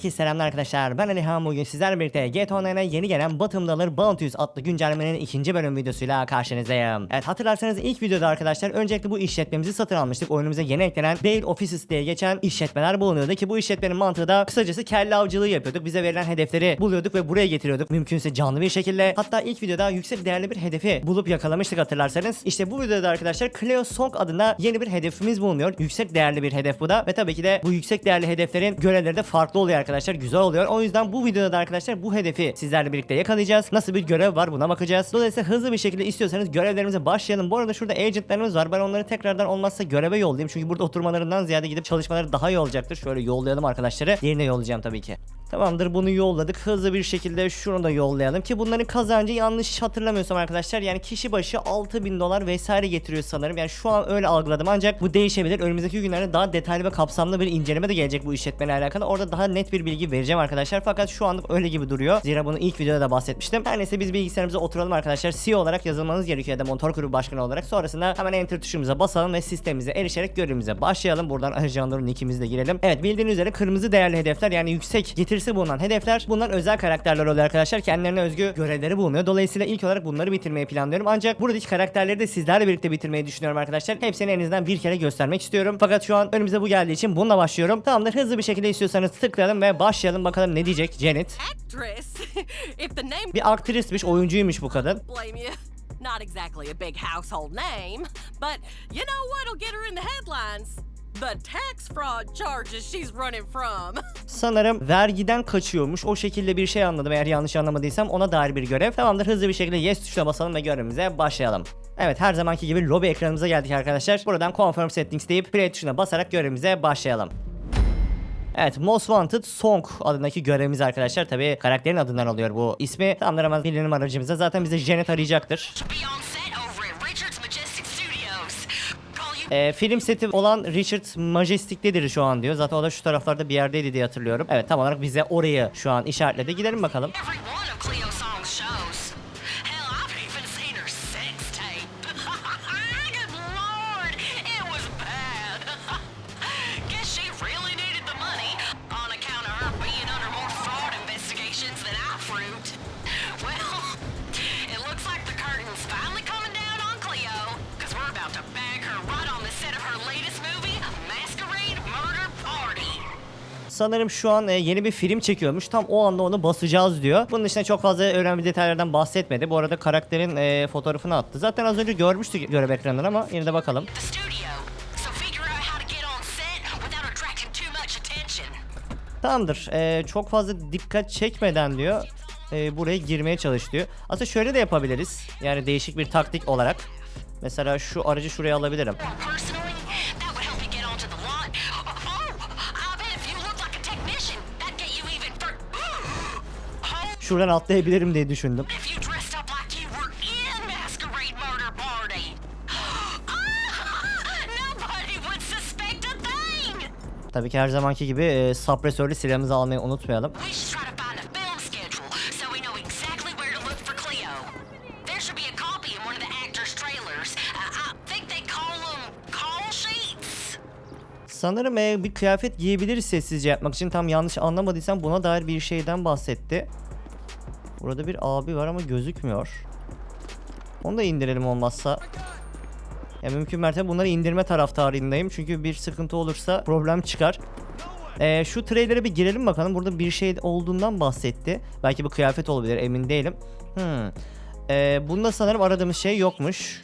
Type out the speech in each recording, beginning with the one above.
Herkese selamlar arkadaşlar. Ben Alihan bugün sizlerle birlikte GTA Online'a yeni gelen Bottom Dollar Bounties adlı güncellemenin ikinci bölüm videosuyla karşınızdayım. Evet hatırlarsanız ilk videoda arkadaşlar öncelikle bu işletmemizi satın almıştık. Oyunumuza yeni eklenen Bail Offices diye geçen işletmeler bulunuyordu ki bu işletmenin mantığı da kısacası kelle avcılığı yapıyorduk. Bize verilen hedefleri buluyorduk ve buraya getiriyorduk. Mümkünse canlı bir şekilde. Hatta ilk videoda yüksek değerli bir hedefi bulup yakalamıştık hatırlarsanız. İşte bu videoda arkadaşlar Cleo Song adında yeni bir hedefimiz bulunuyor. Yüksek değerli bir hedef bu da ve tabii ki de bu yüksek değerli hedeflerin görevleri de farklı oluyor. Güzel oluyor. O yüzden bu videoda da arkadaşlar bu hedefi sizlerle birlikte yakalayacağız. Nasıl bir görev var buna bakacağız. Dolayısıyla hızlı bir şekilde istiyorsanız görevlerimize başlayalım. Bu arada şurada agentlarımız var. Ben onları tekrardan olmazsa göreve yollayayım. Çünkü burada oturmalarından ziyade gidip çalışmaları daha iyi olacaktır. Şöyle yollayalım arkadaşları. Yerine yollayacağım tabii ki. Tamamdır bunu yolladık. Hızlı bir şekilde şunu da yollayalım ki bunların kazancı yanlış hatırlamıyorsam arkadaşlar yani kişi başı 6000 dolar vesaire getiriyor sanırım. Yani şu an öyle algıladım ancak bu değişebilir. Önümüzdeki günlerde daha detaylı ve kapsamlı bir inceleme de gelecek bu işletmeyle alakalı. Orada daha net bir bilgi vereceğim arkadaşlar. Fakat şu anlık öyle gibi duruyor. Zira bunu ilk videoda da bahsetmiştim. Her neyse biz bilgisayarımıza oturalım arkadaşlar. CEO olarak yazılmanız gerekiyor ya da motor kulübü başkanı olarak. Sonrasında hemen enter tuşumuza basalım ve sistemimize erişerek görevimize başlayalım. Buradan Arjandar'ın nickimizi de girelim. Evet bildiğiniz üzere kırmızı değerli hedefler yani yüksek getirisi bulunan hedefler bunlar özel karakterler oluyor arkadaşlar. Kendilerine özgü görevleri bulunuyor. Dolayısıyla ilk olarak bunları bitirmeyi planlıyorum. Ancak buradaki karakterleri de sizlerle birlikte bitirmeyi düşünüyorum arkadaşlar. Hepsini en azından bir kere göstermek istiyorum. Fakat şu an önümüze bu geldiği için bununla başlıyorum. Tamamdır hızlı bir şekilde istiyorsanız tıklayalım ve başlayalım bakalım ne diyecek Janet. Bir aktrismiş, oyuncuymuş bu kadın. Not exactly a big household name, but you know what'll get her in the headlines? The tax fraud charges she's running from. Sanırım vergiden kaçıyormuş. O şekilde bir şey anladım eğer yanlış anlamadıysam ona dair bir görev. Tamamdır hızlı bir şekilde yes tuşuna basalım ve görevimize başlayalım. Evet her zamanki gibi lobi ekranımıza geldik arkadaşlar. Buradan confirm settings deyip play tuşuna basarak görevimize başlayalım. Evet Most Wanted Song adındaki görevimiz arkadaşlar. Tabi karakterin adından alıyor bu ismi. Tamamdır ama bildirim aracımıza zaten bize Janet arayacaktır. Ee, film seti olan Richard Majestic'tedir şu an diyor. Zaten o da şu taraflarda bir yerdeydi diye hatırlıyorum. Evet tam olarak bize orayı şu an işaretledi. Gidelim bakalım. Sanırım şu an e, yeni bir film çekiyormuş. Tam o anda onu basacağız diyor. Bunun dışında çok fazla önemli detaylardan bahsetmedi. Bu arada karakterin e, fotoğrafını attı. Zaten az önce görmüştük görev ekranından ama yine de bakalım. Tamamdır. E, çok fazla dikkat çekmeden diyor. e, buraya girmeye çalış diyor. Aslında şöyle de yapabiliriz. Yani değişik bir taktik olarak. Mesela şu aracı şuraya alabilirim. in one of the actors' trailers. Uh, I think they call them call sheets. Sanırım e, bir kıyafet giyebiliriz sessizce yapmak için. Tam yanlış anlamadıysam buna dair bir şeyden bahsetti. Burada bir abi var ama gözükmüyor. Onu da indirelim olmazsa. Ya mümkün mertebe bunları indirme taraftarıyım çünkü bir sıkıntı olursa problem çıkar. Ee, şu trailer'e bir girelim bakalım. Burada bir şey olduğundan bahsetti. Belki bu kıyafet olabilir emin değilim. Hmm. Ee, bunda sanırım aradığımız şey yokmuş.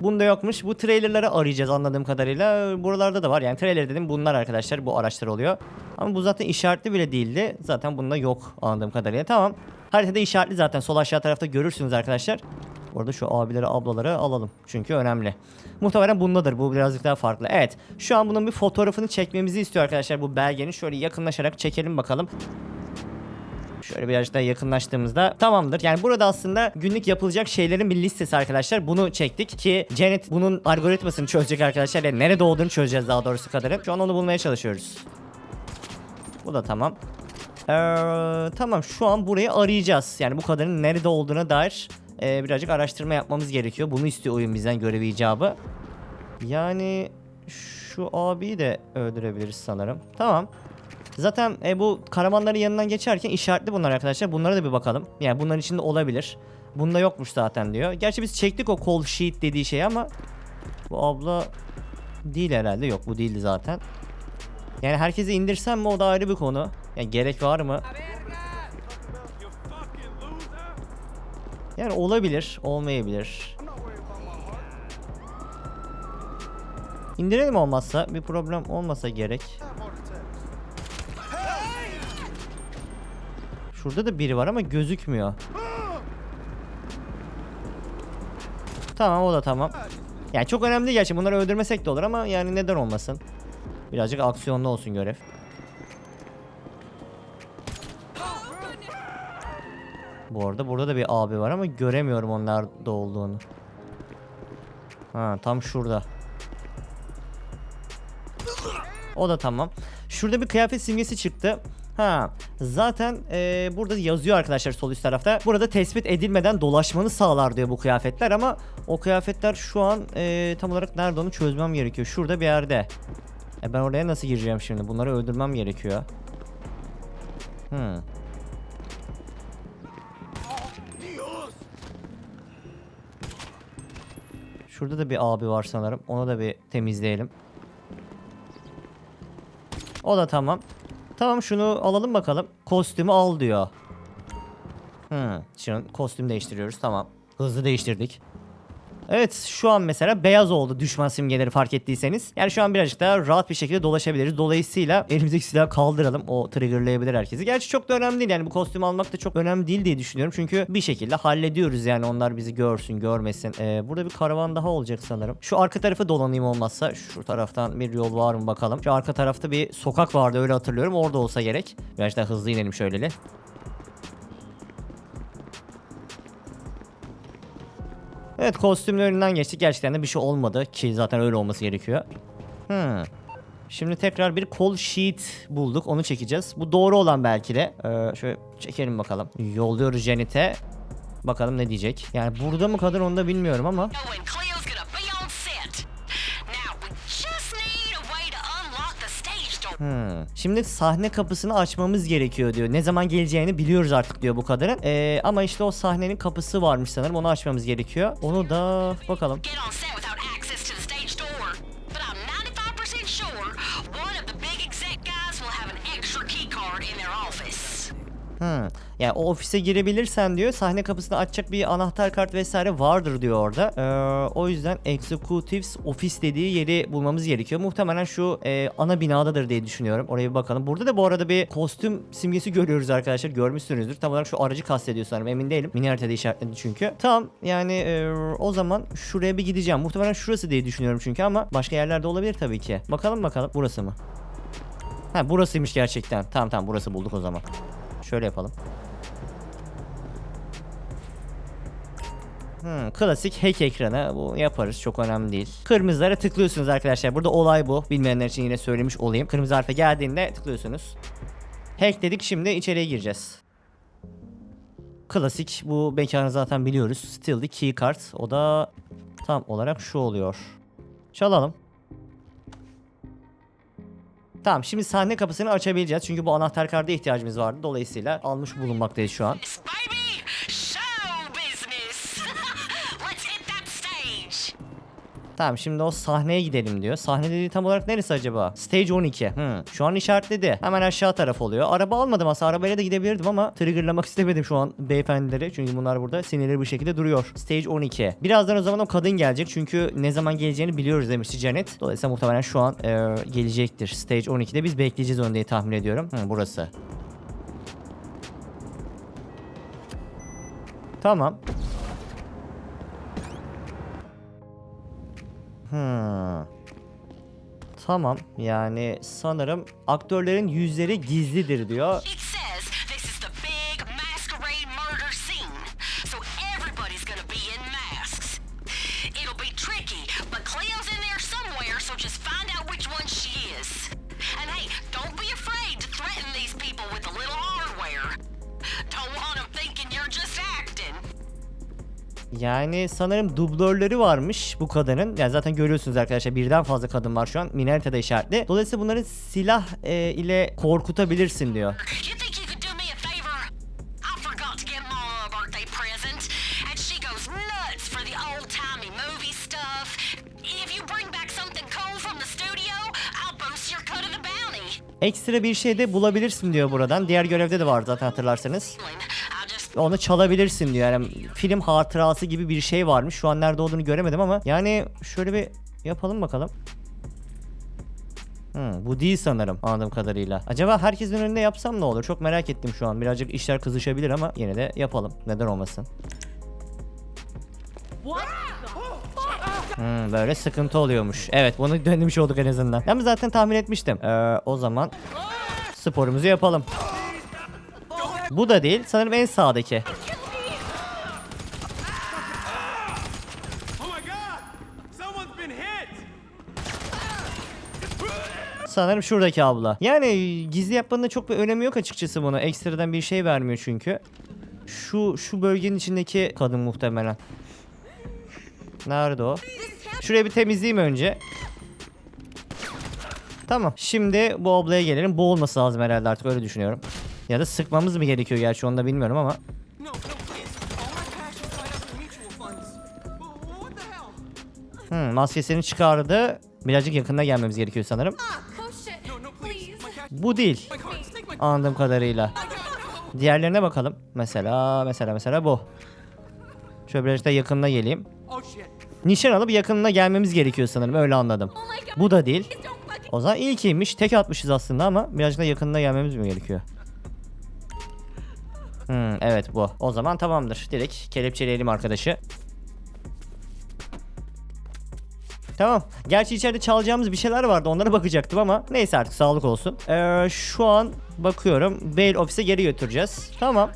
Bunda yokmuş. Bu trailerları arayacağız anladığım kadarıyla. Buralarda da var. Yani trailer dedim bunlar arkadaşlar. Bu araçlar oluyor. Ama bu zaten işaretli bile değildi. Zaten bunda yok anladığım kadarıyla. Tamam. Haritada işaretli zaten. Sol aşağı tarafta görürsünüz arkadaşlar. Orada şu abileri ablaları alalım. Çünkü önemli. Muhtemelen bundadır. Bu birazcık daha farklı. Evet. Şu an bunun bir fotoğrafını çekmemizi istiyor arkadaşlar. Bu belgenin. Şöyle yakınlaşarak çekelim bakalım. Şöyle birazcık daha yakınlaştığımızda tamamdır. Yani burada aslında günlük yapılacak şeylerin bir listesi arkadaşlar. Bunu çektik ki Janet bunun algoritmasını çözecek arkadaşlar. Yani nerede olduğunu çözeceğiz daha doğrusu kadarı. Şu an onu bulmaya çalışıyoruz. Bu da tamam. Ee, tamam şu an burayı arayacağız. Yani bu kadının nerede olduğuna dair e, birazcık araştırma yapmamız gerekiyor. Bunu istiyor oyun bizden görevi icabı. Yani şu abiyi de öldürebiliriz sanırım. Tamam. Zaten e, bu karavanların yanından geçerken işaretli bunlar arkadaşlar. Bunlara da bir bakalım. Yani bunların içinde olabilir. Bunda yokmuş zaten diyor. Gerçi biz çektik o call sheet dediği şeyi ama bu abla değil herhalde. Yok bu değildi zaten. Yani herkese indirsem mi o da ayrı bir konu. Yani gerek var mı? Yani olabilir, olmayabilir. İndirelim olmazsa, bir problem olmasa gerek. Şurada da biri var ama gözükmüyor. Tamam o da tamam. Yani çok önemli gerçi bunları öldürmesek de olur ama yani neden olmasın. Birazcık aksiyonlu olsun görev. Bu arada burada da bir abi var ama göremiyorum onlarda olduğunu. Ha tam şurada. O da tamam. Şurada bir kıyafet simgesi çıktı. Ha zaten eee, burada yazıyor arkadaşlar sol üst tarafta. Burada tespit edilmeden dolaşmanı sağlar diyor bu kıyafetler ama o kıyafetler şu an eee, tam olarak nerede onu çözmem gerekiyor. Şurada bir yerde. E ben oraya nasıl gireceğim şimdi? Bunları öldürmem gerekiyor. Hmm. Şurada da bir abi var sanırım. Onu da bir temizleyelim. O da tamam. Tamam şunu alalım bakalım. Kostümü al diyor. Hmm. Şimdi kostüm değiştiriyoruz. Tamam. Hızlı değiştirdik. Evet şu an mesela beyaz oldu düşman simgeleri fark ettiyseniz. Yani şu an birazcık daha rahat bir şekilde dolaşabiliriz. Dolayısıyla elimizdeki silahı kaldıralım. O triggerlayabilir herkesi. Gerçi çok da önemli değil yani bu kostümü almak da çok önemli değil diye düşünüyorum. Çünkü bir şekilde hallediyoruz yani onlar bizi görsün görmesin. Ee, burada bir karavan daha olacak sanırım. Şu arka tarafa dolanayım olmazsa. Şu taraftan bir yol var mı bakalım. Şu arka tarafta bir sokak vardı öyle hatırlıyorum. Orada olsa gerek. Biraz daha hızlı inelim şöyleli. Evet kostümün önünden geçtik. Gerçekten de bir şey olmadı ki zaten öyle olması gerekiyor. Hmm. Şimdi tekrar bir call sheet bulduk. Onu çekeceğiz. Bu doğru olan belki de. Ee, şöyle çekelim bakalım. Yolluyoruz Janet'e. Bakalım ne diyecek. Yani burada mı kadar onu da bilmiyorum ama. Hmm. Şimdi sahne kapısını açmamız gerekiyor diyor. Ne zaman geleceğini biliyoruz artık diyor bu kadarın. Ee, ama işte o sahnenin kapısı varmış sanırım. Onu açmamız gerekiyor. Onu da bakalım. Get on set without access to the stage door. But I'm 95% sure one of the big exec guys will have an extra key card in their office. Hmm. Yani o ofise girebilirsen diyor sahne kapısını açacak bir anahtar kart vesaire vardır diyor orada. Ee, o yüzden Executives Office dediği yeri bulmamız gerekiyor. Muhtemelen şu e, ana binadadır diye düşünüyorum. Oraya bir bakalım. Burada da bu arada bir kostüm simgesi görüyoruz arkadaşlar. Görmüşsünüzdür. Tam olarak şu aracı kastediyor sanırım. Emin değilim. Mini haritada işaretledi çünkü. Tamam yani e, o zaman şuraya bir gideceğim. Muhtemelen şurası diye düşünüyorum çünkü ama başka yerlerde olabilir tabii ki. Bakalım bakalım. Burası mı? Ha burasıymış gerçekten. Tamam tamam burası bulduk o zaman. Şöyle yapalım. Hmm, klasik hack ekranı bu yaparız çok önemli değil. Kırmızılara tıklıyorsunuz arkadaşlar. Burada olay bu. Bilmeyenler için yine söylemiş olayım. Kırmızı harfe geldiğinde tıklıyorsunuz. Hack dedik şimdi içeriye gireceğiz. Klasik bu mekanı zaten biliyoruz. Still the key card. O da tam olarak şu oluyor. Çalalım. Tamam şimdi sahne kapısını açabileceğiz. Çünkü bu anahtar karda ihtiyacımız vardı. Dolayısıyla almış bulunmaktayız şu an. Tamam şimdi o sahneye gidelim diyor. Sahne dediği tam olarak neresi acaba? Stage 12. Hmm. Şu an işaretledi. Hemen aşağı taraf oluyor. Araba almadım aslında. Arabayla da gidebilirdim ama triggerlamak istemedim şu an beyefendileri. Çünkü bunlar burada sinirleri bu şekilde duruyor. Stage 12. Birazdan o zaman o kadın gelecek. Çünkü ne zaman geleceğini biliyoruz demişti Janet. Dolayısıyla muhtemelen şu an e, gelecektir. Stage 12'de biz bekleyeceğiz onu diye tahmin ediyorum. Hmm, burası. Tamam. Hmm. Tamam yani sanırım aktörlerin yüzleri gizlidir diyor. Yani sanırım dublörleri varmış bu kadının. Yani zaten görüyorsunuz arkadaşlar birden fazla kadın var şu an. Minaritada işaretli. Dolayısıyla bunları silah e, ile korkutabilirsin diyor. Ekstra bir şey de bulabilirsin diyor buradan. Diğer görevde de var zaten hatırlarsanız. Onu çalabilirsin diyor. Yani film hatırası gibi bir şey varmış. Şu an nerede olduğunu göremedim ama yani şöyle bir yapalım bakalım. Hmm, bu değil sanırım anladığım kadarıyla. Acaba herkesin önünde yapsam ne olur? Çok merak ettim şu an. Birazcık işler kızışabilir ama yine de yapalım. Neden olmasın? Hmm, böyle sıkıntı oluyormuş. Evet bunu dönmüş olduk en azından. Ben zaten tahmin etmiştim. Ee, o zaman sporumuzu yapalım. Bu da değil. Sanırım en sağdaki. Oh! Sanırım şuradaki abla. Yani gizli yapmanın da çok bir önemi yok açıkçası buna. Ekstradan bir şey vermiyor çünkü. Şu şu bölgenin içindeki kadın muhtemelen. Nerede o? Şurayı bir temizleyeyim önce. Tamam. Şimdi bu ablaya gelelim. Bu olması lazım herhalde artık öyle düşünüyorum. Ya da sıkmamız mı gerekiyor gerçi onu da bilmiyorum ama. Hmm, maskesini çıkardı. Birazcık yakında gelmemiz gerekiyor sanırım. Bu değil. Anladığım kadarıyla. Diğerlerine bakalım. Mesela mesela mesela bu. Şöyle birazcık da yakınına geleyim. Nişan alıp yakınına gelmemiz gerekiyor sanırım öyle anladım. Bu da değil. O zaman ilkiymiş. Tek atmışız aslında ama birazcık da yakınına gelmemiz mi gerekiyor? Hmm, evet bu. O zaman tamamdır. Direkt kelepçeleyelim arkadaşı. Tamam. Gerçi içeride çalacağımız bir şeyler vardı. Onlara bakacaktım ama neyse artık sağlık olsun. Ee, şu an bakıyorum. Bail ofise geri götüreceğiz. Tamam.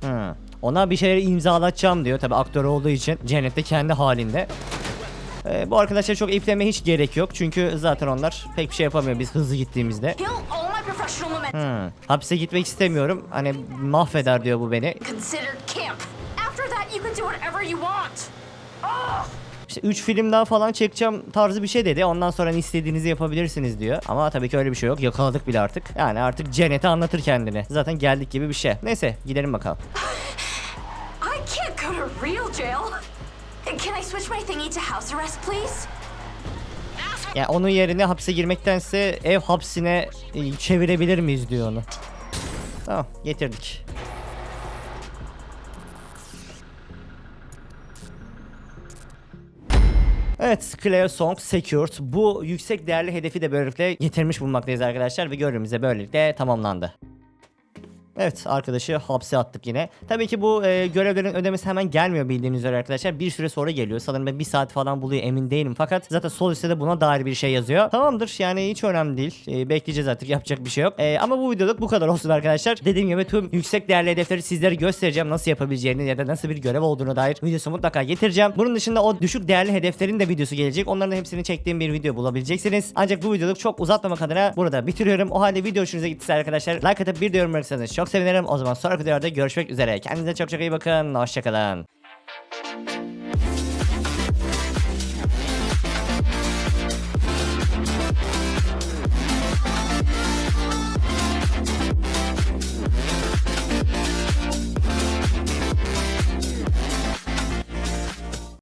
Hmm. Ona bir şeyleri imzalatacağım diyor. Tabi aktör olduğu için cennette kendi halinde. Ee, bu arkadaşlar çok iplemeye hiç gerek yok. Çünkü zaten onlar pek bir şey yapamıyor biz hızlı gittiğimizde. Hmm. Hapse gitmek istemiyorum. Hani mahveder diyor bu beni. İşte 3 film daha falan çekeceğim tarzı bir şey dedi. Ondan sonra hani istediğinizi yapabilirsiniz diyor. Ama tabii ki öyle bir şey yok. Yakaladık bile artık. Yani artık cennete anlatır kendini. Zaten geldik gibi bir şey. Neyse gidelim bakalım. Can I switch my thingy to house arrest, please? Yani onun yerine hapse girmektense ev hapsine e, çevirebilir miyiz diyor onu. Tamam getirdik. Evet, Clear Song Secured. Bu yüksek değerli hedefi de böylelikle getirmiş bulunmaktayız arkadaşlar ve görevimiz de böylelikle tamamlandı. Evet arkadaşı hapse attık yine. Tabii ki bu e, görevlerin ödemesi hemen gelmiyor bildiğiniz üzere arkadaşlar. Bir süre sonra geliyor. Sanırım ben bir saat falan buluyor emin değilim. Fakat zaten sol üstte de buna dair bir şey yazıyor. Tamamdır yani hiç önemli değil. E, bekleyeceğiz artık yapacak bir şey yok. E, ama bu videoluk bu kadar olsun arkadaşlar. Dediğim gibi tüm yüksek değerli hedefleri sizlere göstereceğim. Nasıl yapabileceğini ya da nasıl bir görev olduğunu dair videosu mutlaka getireceğim. Bunun dışında o düşük değerli hedeflerin de videosu gelecek. Onların hepsini çektiğim bir video bulabileceksiniz. Ancak bu videoluk çok uzatmamak adına burada bitiriyorum. O halde video hoşunuza gittiyse arkadaşlar like atıp bir de yorum bırakırsanız çok sevinirim. O zaman sonraki videoda görüşmek üzere. Kendinize çok çok iyi bakın. Hoşçakalın.